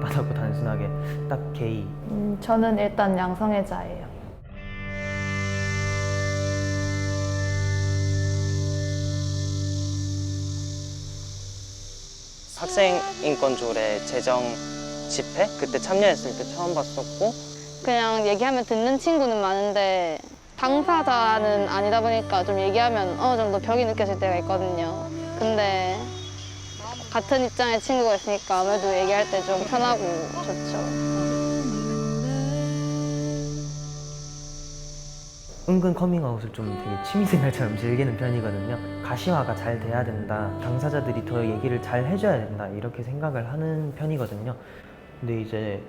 단순하게 딱 게이 음, 저는 일단 양성애자예요. 학생 인권 조례 제정 집회 그때 참여했을 때 처음 봤었고 그냥 얘기하면 듣는 친구는 많은데 당사자는 아니다 보니까 좀 얘기하면 어느 정도 벽이 느껴질 때가 있거든요. 근데 같은 입장의 친구가 있으니까 아무래도 얘기할 때 좀 편하고 좋죠. 은근 커밍아웃을 좀 되게 취미생활처럼 즐기는 편이거든요. 가시화가 잘 돼야 된다. 당사자들이 더 얘기를 잘 해줘야 된다. 이렇게 생각을 하는 편이거든요. 근데 이제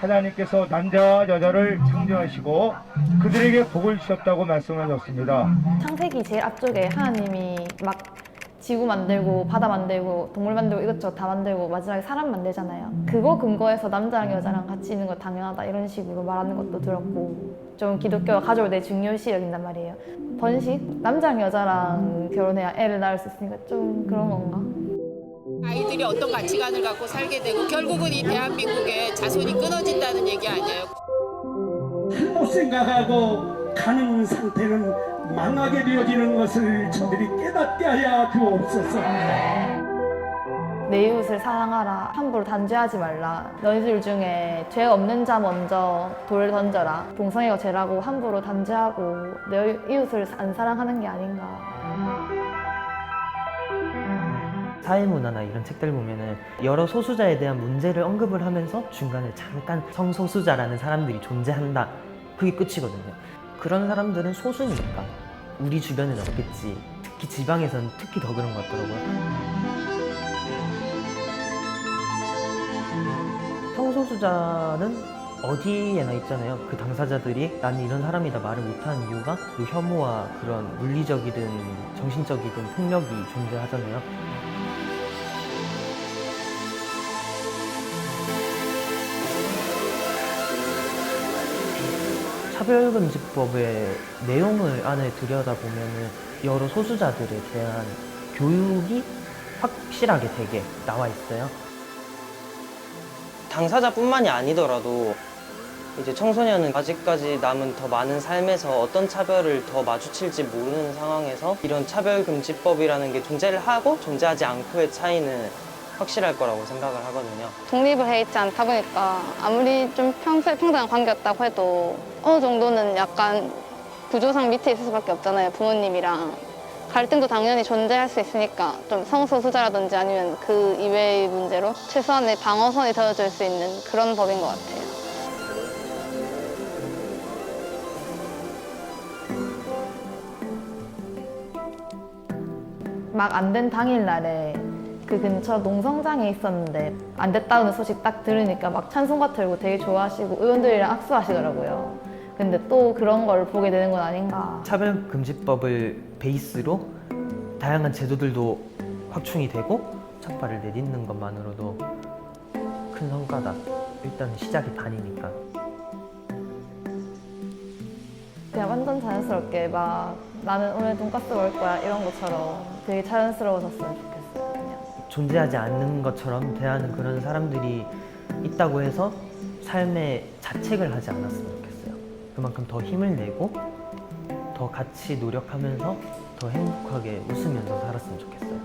하나님께서 남자와 여자를 창조하시고 그들에게 복을 주셨다고 말씀하셨습니다. 창세기 제일 앞쪽에 하나님이 막 지구 만들고 바다 만들고 동물 만들고 이것저것 다 만들고 마지막에 사람 만들잖아요. 그거 근거해서 남자랑 여자랑 같이 있는 거 당연하다 이런 식으로 말하는 것도 들었고 좀 기독교가 가족을 되게 중요시 여긴단 말이에요. 번식 남자랑 여자랑 결혼해야 애를 낳을 수 있으니까 좀 그런 건가? 아이들이 어떤 가치관을 갖고 살게 되고 결국은 이 대한민국의 자손이 끊어진다는 얘기 아니에요. 못 생각하고 가는 상태는 망하게 되어지는 것을 저들이 깨닫게 하여 주옵소서. 내 이웃을 사랑하라 함부로 단죄하지 말라 너희들 중에 죄 없는 자 먼저 돌을 던져라 동성애가 죄라고 함부로 단죄하고 내 이웃을 안 사랑하는 게 아닌가 사회문화나 이런 책들 보면은 여러 소수자에 대한 문제를 언급을 하면서 중간에 잠깐 성소수자라는 사람들이 존재한다. 그게 끝이거든요. 그런 사람들은 소수니까 우리 주변에는 없겠지. 특히 지방에서는 특히 더 그런 것 같더라고요. 성소수자는 어디에나 있잖아요. 그 당사자들이 나는 이런 사람이다 말을 못하는 이유가 그 혐오와 그런 물리적이든 정신적이든 폭력이 존재하잖아요. 차별금지법의 내용을 안에 들여다보면 여러 소수자들에 대한 교육이 확실하게 되게 나와 있어요. 당사자뿐만이 아니더라도 이제 청소년은 아직까지 남은 더 많은 삶에서 어떤 차별을 더 마주칠지 모르는 상황에서 이런 차별금지법이라는 게 존재를 하고 존재하지 않고의 차이는 확실할 거라고 생각을 하거든요. 독립을 해 있지 않다 보니까 아무리 좀 평소에 평등한 관계였다고 해도 어느 정도는 약간 구조상 밑에 있을 수밖에 없잖아요. 부모님이랑. 갈등도 당연히 존재할 수 있으니까 좀 성소수자라든지 아니면 그 이외의 문제로 최소한의 방어선이 되어줄 수 있는 그런 법인 것 같아요. 막 안 된 당일날에 그 근처 농성장에 있었는데 안 됐다는 소식 딱 들으니까 막 찬송가 틀고 되게 좋아하시고 의원들이랑 악수하시더라고요. 근데 또 그런 걸 보게 되는 건 아닌가. 차별금지법을 베이스로 다양한 제도들도 확충이 되고 첫 발을 내딛는 것만으로도 큰 성과다. 일단 시작이 반이니까. 그냥 완전 자연스럽게 막 나는 오늘 돈까스 먹을 거야 이런 것처럼 되게 자연스러워졌으면 좋겠어요. 존재하지 않는 것처럼 대하는 그런 사람들이 있다고 해서 삶에 자책을 하지 않았으면 좋겠어요. 그만큼 더 힘을 내고 더 같이 노력하면서 더 행복하게 웃으면서 살았으면 좋겠어요.